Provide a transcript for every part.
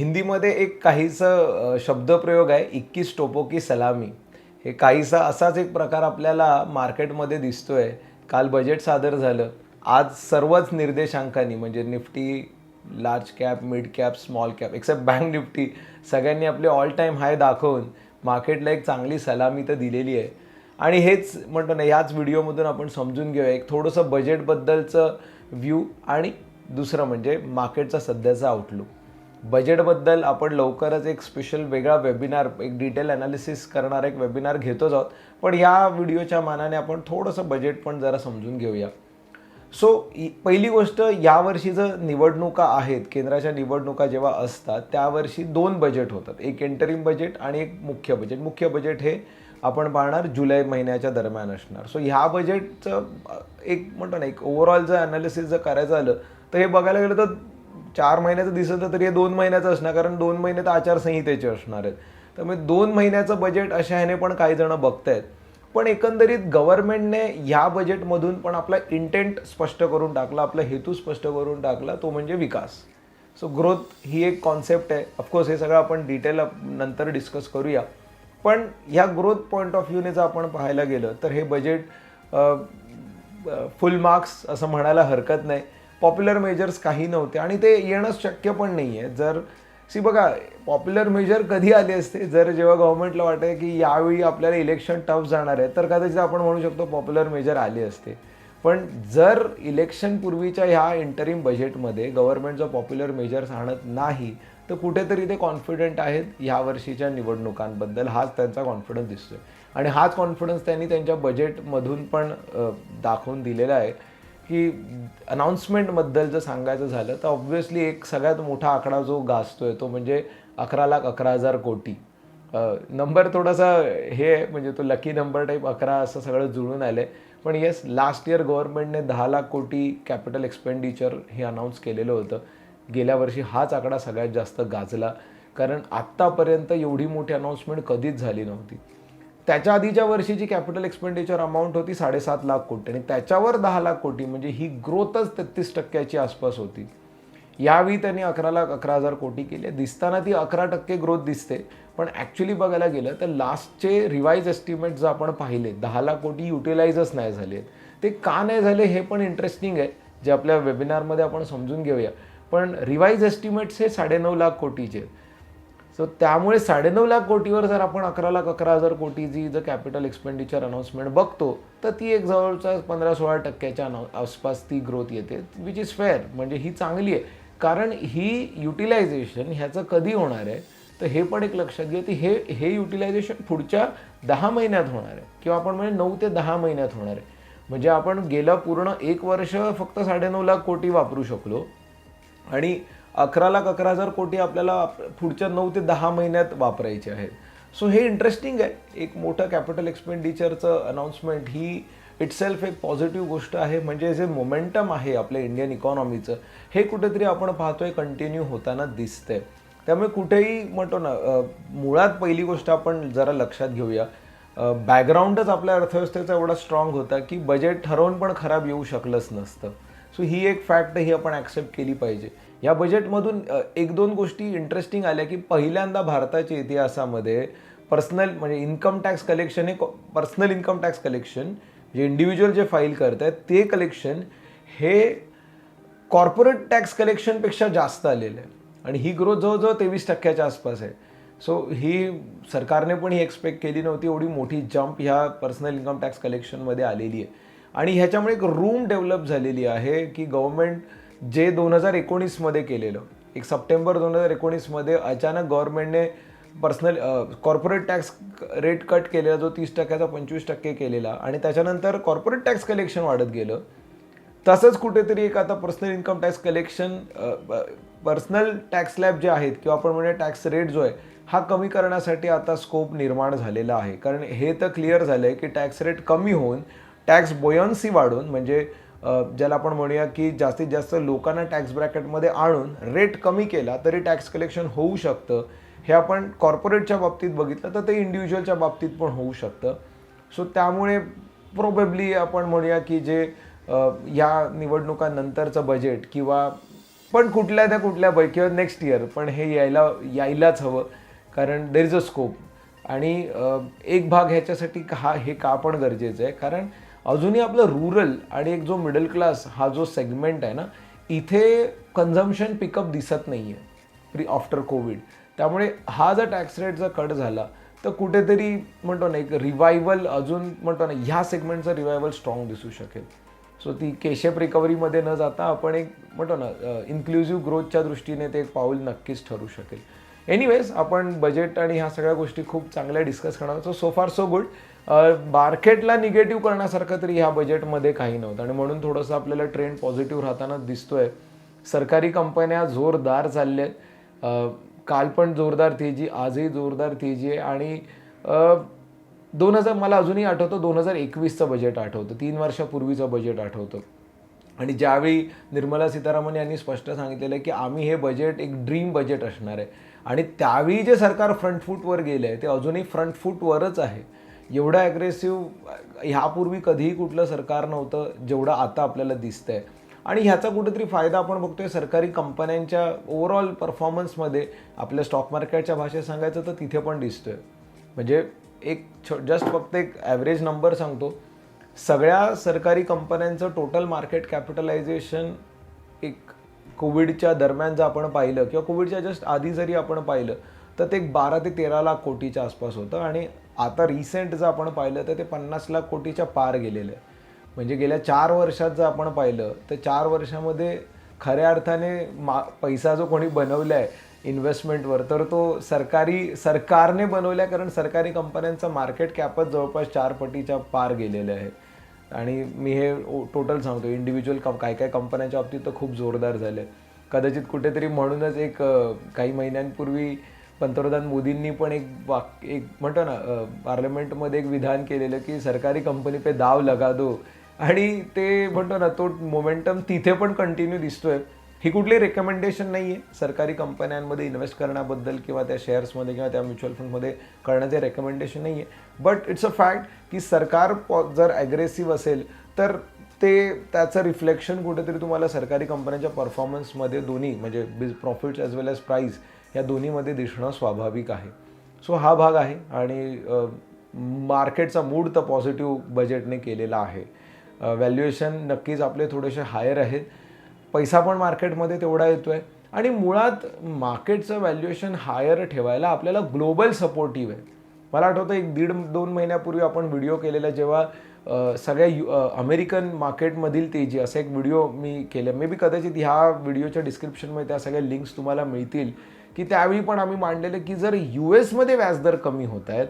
हिंदीमध्ये एक काहीसं शब्दप्रयोग आहे इक्कीस टोपो की सलामी. हे काहीसा असाच एक प्रकार आपल्याला मार्केटमध्ये दिसतोय. काल बजेट सादर झालं. आज सर्वच निर्देशांकांनी म्हणजे Nifty large cap mid cap small cap except bank Nifty सगळ्यांनी आपले ऑल टाईम हाय दाखवून मार्केटला एक चांगली सलामी तर दिलेली आहे. आणि हेच म्हणतो ना याच व्हिडिओमधून आपण समजून घेऊया. एक थोडंसं बजेटबद्दलचं व्ह्यू आणि दुसरं म्हणजे मार्केटचा सध्याचा आउटलुक बजेटबद्दल आपण लवकरच एक स्पेशल वेगळा वेबिनार एक डिटेल ॲनालिसिस करणारा एक वेबिनार घेतोच आहोत. पण या व्हिडिओच्या मानाने आपण थोडंसं बजेट पण जरा समजून घेऊया. सो पहिली गोष्ट यावर्षी जर निवडणुका आहेत केंद्राच्या निवडणुका जेव्हा असतात त्यावर्षी दोन बजेट होतात. एक एंटरिम बजेट आणि एक मुख्य बजेट मुख्य बजेट हे आपण पाहणार जुलै महिन्याच्या दरम्यान असणार. सो ह्या बजेटचं एक म्हणतो ना एक ओव्हरऑल जर ॲनालिसिस जर करायचं आलं तर हे बघायला गेलं तर चार महिन्याचं दिसत तरी हे दोन महिन्याचं असणार कारण दोन महिने तर आचारसंहितेचे असणार आहेत. त्यामुळे दोन महिन्याचं बजेट अशा ह्याने पण काही जण बघतायत. पण एकंदरीत गव्हर्नमेंटने ह्या बजेटमधून पण आपला इंटेंट स्पष्ट करून टाकला आपला हेतू स्पष्ट करून टाकला तो म्हणजे विकास. सो ग्रोथ ही एक कॉन्सेप्ट आहे. ऑफकोर्स हे सगळं आपण डिटेल नंतर डिस्कस करूया. पण ह्या ग्रोथ पॉईंट ऑफ व्ह्यूने जर आपण पाहायला गेलं तर हे बजेट फुल मार्क्स असं म्हणायला हरकत नाही. पॉप्युलर मेजर्स काही नव्हते आणि ते येणंच शक्य पण नाही आहे जर सी बघा पॉप्युलर मेजर कधी आले असते? जर जेव्हा गव्हर्नमेंटला वाटतं की यावेळी आपल्याला इलेक्शन टफ जाणार आहे तर कदाचित आपण म्हणू शकतो पॉप्युलर मेजर आले असते. पण जर इलेक्शन पूर्वीच्या ह्या इंटरिम बजेटमध्ये गव्हर्नमेंट जो पॉप्युलर मेजर्स आणत नाही तर कुठेतरी ते कॉन्फिडंट आहेत ह्या वर्षीच्या निवडणुकांबद्दल. हाच त्यांचा कॉन्फिडन्स दिसतोय. आणि हाच कॉन्फिडन्स त्यांनी त्यांच्या बजेटमधून पण दाखवून दिलेला आहे. की अनाऊन्समेंटबद्दल जर सांगायचं झालं तर ऑब्व्हियसली एक सगळ्यात मोठा आकडा जो गाजतो आहे तो म्हणजे अकरा लाख अकरा हजार कोटी. नंबर थोडासा हे आहे म्हणजे तो लकी नंबर टाईप अकरा असं सगळं जुळून आलं आहे पण येस लास्ट इयर गव्हर्नमेंटने दहा लाख कोटी कॅपिटल एक्सपेंडिचर हे अनाऊन्स केलेलं होतं. गेल्या वर्षी हाच आकडा सगळ्यात जास्त गाजला. कारण आत्तापर्यंत एवढी मोठी अनाऊन्समेंट कधीच झाली नव्हती. त्याच्या आधीच्या वर्षीची कॅपिटल एक्सपेंडिचर अमाऊंट होती साडेसात लाख कोटी आणि त्याच्यावर दहा लाख कोटी म्हणजे ही ग्रोथच तेहतीस टक्क्याची आसपास होती. यावेळी त्यांनी अकरा लाख अकरा हजार कोटी केले दिसताना ती अकरा टक्के ग्रोथ दिसते पण ॲक्च्युली बघायला गेलं तर लास्टचे रिवाईज एस्टिमेट जर आपण पाहिले दहा लाख कोटी युटिलाइजच नाही झाले ते का नाही झाले हे पण इंटरेस्टिंग आहे जे आपल्या वेबिनारमध्ये आपण समजून घेऊया. पण रिवाईज एस्टिमेट्स हे साडेनऊ लाख कोटीचे आहेत. सो त्यामुळे साडेनऊ लाख कोटीवर जर आपण अकरा लाख अकरा हजार कोटीची जर कॅपिटल एक्सपेंडिचर अनाऊन्समेंट बघतो तर ती एक जवळपास पंधरा सोळा टक्क्याच्या आसपास ती ग्रोथ येते विच इज फेअर म्हणजे ही चांगली आहे. कारण ही युटिलायझेशन ह्याचं कधी होणार आहे? तर हे पण एक लक्षात घ्या की हे हे युटिलायझेशन पुढच्या दहा महिन्यात होणार आहे. किंवा आपण म्हणजे नऊ ते दहा महिन्यात होणार आहे. म्हणजे आपण गेलं पूर्ण एक वर्ष फक्त साडेनऊ लाख कोटी वापरू शकलो. आणि अकरा लाख अकरा हजार कोटी आपल्याला पुढच्या नऊ ते दहा महिन्यात वापरायचे आहेत. सो हे इंटरेस्टिंग आहे. एक मोठं कॅपिटल एक्सपेंडिचरचं अनाऊन्समेंट ही इटसेल्फ एक पॉझिटिव्ह गोष्ट आहे. म्हणजे जे मोमेंटम आहे आपल्या इंडियन इकॉनॉमीचं हे कुठेतरी आपण पाहतोय कंटिन्यू होताना दिसतंय. त्यामुळे कुठेही म्हणतो ना मुळात पहिली गोष्ट आपण जरा लक्षात घेऊया. बॅकग्राऊंडच आपल्या अर्थव्यवस्थेचा एवढा स्ट्रॉंग होता की बजेट ठरवून पण खराब येऊ शकलंच नसतं. सो ही एक फॅक्ट ही आपण ॲक्सेप्ट केली पाहिजे. या बजेटमधून एक दोन गोष्टी इंटरेस्टिंग आल्या की पहिल्यांदा भारताच्या इतिहासामध्ये पर्सनल म्हणजे इन्कम टॅक्स कलेक्शन हे पर्सनल इन्कम टॅक्स कलेक्शन जे इंडिव्हिज्युअल जे फाईल करत आहेत ते कलेक्शन हे कॉर्पोरेट टॅक्स कलेक्शनपेक्षा जास्त आलेलं आहे. आणि ही ग्रोथ जवळजवळ तेवीस टक्क्याच्या आसपास आहे. सो ही सरकारने पण ही एक्सपेक्ट केली नव्हती. एवढी मोठी जंप ह्या पर्सनल इन्कम टॅक्स कलेक्शनमध्ये आलेली आहे. आणि ह्याच्यामुळे एक रूम डेव्हलप झालेली आहे की गव्हर्नमेंट जे दोन हजार एकोणीसमध्ये केलेलं एक सप्टेंबर दोन हजार एकोणीसमध्ये अचानक गव्हर्नमेंटने personal corporate tax rate cut केलेला जो तीस टक्क्याचा पंचवीस टक्के केलेला आणि त्याच्यानंतर कॉर्पोरेट टॅक्स कलेक्शन वाढत गेलं. तसंच कुठेतरी एक आता personal income tax collection personal tax lab जे आहेत किंवा आपण म्हणजे टॅक्स रेट जो आहे हा कमी करण्यासाठी आता स्कोप निर्माण झालेला आहे. कारण हे तर क्लिअर झालं आहे की टॅक्स रेट कमी होऊन टॅक्स बोयन्सी वाढून म्हणजे ज्याला आपण म्हणूया की जास्तीत जास्त लोकांना टॅक्स ब्रॅकेटमध्ये आणून रेट कमी केला तरी टॅक्स कलेक्शन होऊ शकतं. हे आपण कॉर्पोरेटच्या बाबतीत बघितलं तर ते इंडिव्हिज्युअलच्या बाबतीत पण होऊ शकतं. सो त्यामुळे प्रोबेबली आपण म्हणूया की जे या निवडणुकानंतरचं बजेट किंवा पण कुठल्या त्या कुठल्या किंवा नेक्स्ट इयर पण हे यायला यायलाच हवं. कारण देर इज अ स्कोप आणि एक भाग ह्याच्यासाठी का हे का पण गरजेचं आहे. कारण अजूनही आपलं रुरल आणि एक जो मिडल क्लास हा जो सेगमेंट आहे ना इथे कन्झम्शन पिकअप दिसत नाही आहे प्री आफ्टर कोविड त्यामुळे हा जर टॅक्स रेट जर कट झाला तर कुठेतरी म्हणतो ना एक रिवायवल अजून म्हणतो ना ह्या सेगमेंटचा रिवायवल स्ट्रॉंग दिसू शकेल. सो ती केशेप रिकव्हरीमध्ये न जाता आपण एक म्हणतो ना इन्क्लुझिव्ह ग्रोथच्या दृष्टीने ते एक पाऊल नक्कीच ठरू शकेल. एनिवेज आपण बजेट आणि ह्या सगळ्या गोष्टी खूप चांगल्या डिस्कस करणार so so far so good मार्केटला निगेटिव्ह करण्यासारखं तरी ह्या बजेटमध्ये काही नव्हतं. आणि म्हणून थोडंसं आपल्याला ट्रेंड पॉझिटिव्ह राहताना दिसतोय. सरकारी कंपन्या जोरदार चालल्या आहेत काल पण जोरदार तेजी आजही जोरदार तेजी आहे. आणि दोन हजार मला अजूनही आठवतं दोन हजार एकवीसचं बजेट आठवतं. तीन वर्षापूर्वीचं बजेट आठवतं. आणि ज्यावेळी निर्मला सीतारामन यांनी स्पष्ट सांगितलेलं आहे की आम्ही हे बजेट एक ड्रीम बजेट असणार आहे. आणि त्यावेळी जे सरकार फ्रंट फूटवर गेलं आहे ते अजूनही फ्रंट फूटवरच आहे. एवढं ॲग्रेसिव्ह ह्यापूर्वी कधीही कुठलं सरकार नव्हतं जेवढं आता आपल्याला दिसतंय. आणि ह्याचा कुठेतरी फायदा आपण बघतोय सरकारी कंपन्यांच्या ओव्हरऑल परफॉर्मन्समध्ये आपल्या स्टॉक मार्केटच्या भाषेत सांगायचं तर तिथे पण दिसतोय. म्हणजे एक जस्ट फक्त एक ॲव्हरेज नंबर सांगतो. सगळ्या सरकारी कंपन्यांचं टोटल मार्केट कॅपिटलायझेशन एक कोविडच्या दरम्यान जर आपण पाहिलं किंवा कोविडच्या जस्ट आधी जरी आपण पाहिलं तर ते एक बारा ते तेरा लाख कोटीच्या आसपास होतं आणि आता रिसेंट जर आपण पाहिलं तर ते पन्नास लाख कोटीच्या पार गेलेलं आहे. म्हणजे गेल्या चार वर्षात जर आपण पाहिलं तर चार वर्षामध्ये खऱ्या अर्थाने मा पैसा जो कोणी बनवला आहे इन्व्हेस्टमेंटवर तर तो सरकारी सरकारने बनवला आहे कारण सरकारी कंपन्यांचं मार्केट कॅपच जवळपास चार पटीच्या पार गेलेलं आहे. आणि मी हे टोटल सांगतो इंडिव्हिज्युअल कम काय काय कंपन्यांच्या बाबतीत तर खूप जोरदार झाले. कदाचित कुठेतरी म्हणूनच एक काही महिन्यांपूर्वी पंतप्रधान मोदींनी पण एक वाक एक म्हणतो ना पार्लमेंटमध्ये एक विधान केलेलं की सरकारी कंपनी पे दाव लगा दो. आणि ते म्हणतो ना तो मोमेंटम तिथे पण कंटिन्यू दिसतोय. ही कुठली रेकमेंडेशन नाही आहे सरकारी कंपन्यांमध्ये इन्व्हेस्ट करण्याबद्दल किंवा त्या शेअर्समध्ये किंवा त्या म्युच्युअल फंडमध्ये करण्याचे रेकमेंडेशन नाही आहे बट इट्स अ फॅक्ट की सरकार पॉ- जर ॲग्रेसिव्ह असेल तर ते त्याचं रिफ्लेक्शन कुठेतरी तुम्हाला सरकारी कंपन्यांच्या परफॉर्मन्समध्ये दोन्ही म्हणजे बिज profits as well as price या दोन्हीमध्ये दिसणं स्वाभाविक आहे. सो हा भाग आहे आणि मार्केटचा मूड तर पॉझिटिव्ह बजेटने केलेला आहे. व्हॅल्युएशन नक्कीच आपले थोडेसे हायर आहेत. पैसा पण मार्केटमध्ये तेवढा येतो आहे आणि मुळात मार्केटचं व्हॅल्युएशन हायर ठेवायला आपल्याला ग्लोबल सपोर्टिव्ह आहे. मला आठवतं एक दीड दोन महिन्यापूर्वी आपण व्हिडिओ केलेला जेव्हा सगळ्या यु अमेरिकन मार्केटमधील तेजी असा एक व्हिडिओ मी केला मे बी कदाचित ह्या व्हिडिओच्या डिस्क्रिप्शनमध्ये त्या सगळ्या लिंक्स तुम्हाला मिळतील की त्यावेळी पण आम्ही मांडलेलं की जर यू एसमध्ये व्याजदर कमी होत आहेत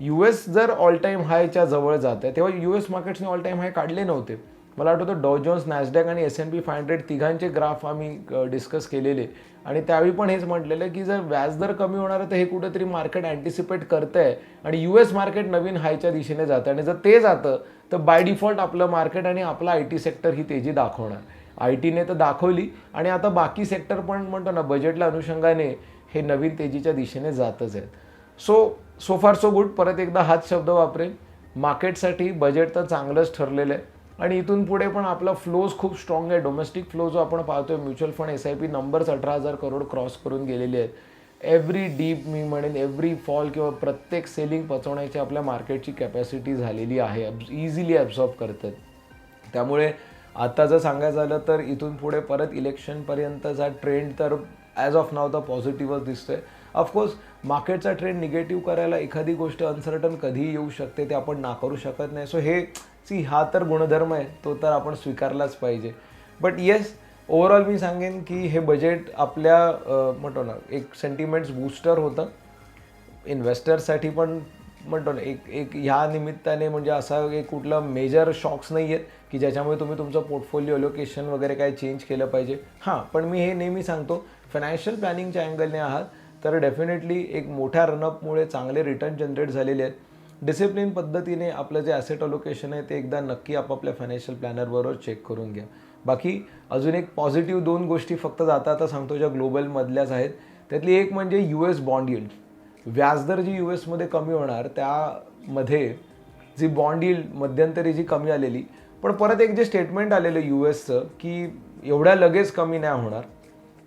यू एस जर ऑल टाईम हायच्या जवळ जात आहे तेव्हा यू एस मार्केट्सने ऑल टाईम हाय काढले नव्हते. मला आठवतं डॉ जोन्स नॅसडॅक आणि S N P five hundred तिघांचे ग्राफ आम्ही डिस्कस केलेले. आणि त्यावेळी पण हेच म्हटलेलं की जर व्याजदर कमी होणार आहे तर हे कुठंतरी मार्केट अँटिसिपेट करतं आहे आणि यू एस मार्केट नवीन हायच्या दिशेने जातं आणि जर ते जातं तर बाय डिफॉल्ट आपलं मार्केट आणि आपलं आय टी सेक्टर ही तेजी दाखवणार. आय टीने तर दाखवली. आणि आता बाकी सेक्टर पण म्हणतो ना बजेटला अनुषंगाने हे नवीन तेजीच्या दिशेने जातच आहेत. So so far so good परत एकदा हाच शब्द वापरेन. मार्केटसाठी बजेट तर चांगलंच ठरलेलं आहे. आणि इथून पुढे पण आपला फ्लोज खूप स्ट्रॉंग आहे. डोमेस्टिक फ्लो जो आपण पाहतोय mutual fund S I P numbers अठरा हजार करोड क्रॉस करून गेलेले आहेत. एव्हरी डीप मी म्हणेन एव्हरी फॉल किंवा प्रत्येक सेलिंग पचवण्याची आपल्या मार्केटची कॅपॅसिटी झालेली आहे. इझिली ॲब्झॉर्ब करतात. त्यामुळे आता जर सांगायचं झालं तर इथून पुढे परत इलेक्शनपर्यंतचा ट्रेंड तर ॲज ऑफ नाव तर पॉझिटिव्हच दिसतोय. ऑफकोर्स मार्केटचा ट्रेंड निगेटिव्ह करायला एखादी गोष्ट अनसर्टन कधीही येऊ शकते ते आपण नाकारू शकत नाही. सो हे सी हा तर गुणधर्म आहे तो तर आपण स्वीकारलाच पाहिजे. बट येस ओव्हरऑल मी सांगेन की हे बजेट आपल्या म्हणतो ना एक सेंटिमेंट्स बूस्टर होतं. इन्व्हेस्टरसाठी पण म्हणतो ना एक एक ह्या निमित्ताने म्हणजे असा एक कुठला मेजर शॉक्स नाही आहेत की ज्याच्यामुळे तुम्ही तुमचं पोर्टफोलिओ लोकेशन वगैरे काय चेंज केलं पाहिजे. हां पण मी हे नेहमी सांगतो फायनान्शियल प्लॅनिंगच्या अँगलने आहात तर डेफिनेटली एक मोठ्या रनअपमुळे चांगले रिटर्न जनरेट झालेले आहेत. डिसिप्लिन पद्धतीने आपलं जे ॲसेट अलोकेशन आहे ते एकदा नक्की आपापल्या फायनान्शियल प्लॅनरबरोबर चेक करून घ्या. बाकी अजून एक पॉझिटिव्ह दोन गोष्टी फक्त जाता आता सांगतो ज्या ग्लोबलमधल्याच आहेत. त्यातली एक म्हणजे यू एस बॉन्ड यील्ड व्याजदर जी यू एसमध्ये कमी होणार त्यामध्ये जी बॉन्ड यील्ड मध्यंतरी जी कमी आलेली पण परत एक जे स्टेटमेंट आलेलं यू एसचं की एवढ्या लगेच कमी नाही होणार.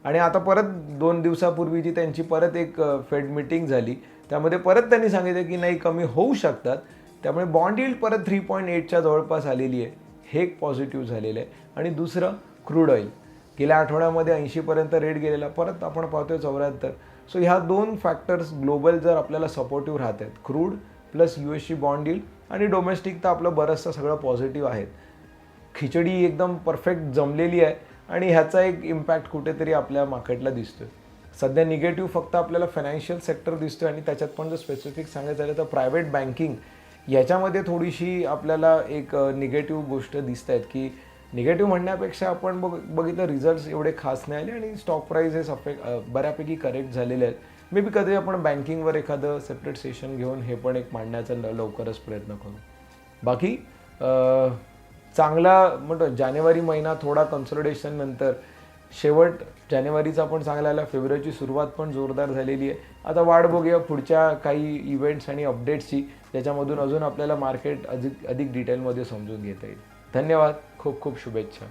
आणि आता परत दोन दिवसापूर्वी जी त्यांची परत एक फेड मिटिंग झाली त्यामध्ये परत त्यांनी सांगितलं की नाही कमी होऊ शकतात. त्यामुळे बॉन्ड यील्ड परत थ्री पॉईंट एटच्या जवळपास आलेली आहे. हे एक पॉझिटिव्ह झालेलं आहे. आणि दुसरं क्रूड ऑइल गेल्या आठवड्यामध्ये ऐंशीपर्यंत रेट गेलेला. परत आपण पाहतोय चौऱ्याहत्तर. सो ह्या दोन फॅक्टर्स ग्लोबल जर आपल्याला सपोर्टिव्ह राहत आहेत क्रूड प्लस यू एसची बॉन्ड यील्ड आणि डोमेस्टिक तर आपलं बरंचसं सगळं पॉझिटिव्ह आहेत. खिचडी एकदम परफेक्ट जमलेली आहे. आणि ह्याचा एक इम्पॅक्ट कुठेतरी आपल्या मार्केटला दिसतोय. सध्या निगेटिव्ह फक्त आपल्याला फायनान्शियल सेक्टर दिसतो आणि त्याच्यात पण जर स्पेसिफिक सांगायचं झालं तर प्रायव्हेट बँकिंग याच्यामध्ये थोडीशी आपल्याला एक निगेटिव्ह गोष्ट दिसत आहेत की निगेटिव्ह म्हणण्यापेक्षा आपण बघ बघितलं रिझल्ट्स एवढे खास नाही आले आणि स्टॉक प्राइसेस अफेक्ट बऱ्यापैकी करेक्ट झालेले आहेत. मे बी कधी आपण बँकिंगवर एखादं सेपरेट सेशन घेऊन हे पण एक मांडण्याचा ल- लवकरच प्रयत्न करू. बाकी चांगला म्हणतो जानेवारी महिना थोडा कन्सोलिडेशननंतर नंतर शेवट जानेवारीचा पण चांगला आला फेब्रुवारीची सुरुवात पण जोरदार झालेली आहे. आता वाट बघूया पुढच्या काही इव्हेंट्स आणि अपडेट्सची ज्याच्यामधून अजून आपल्याला मार्केट अधिक अधिक डिटेलमध्ये समजून घेता येईल. धन्यवाद खूप खूप शुभेच्छा.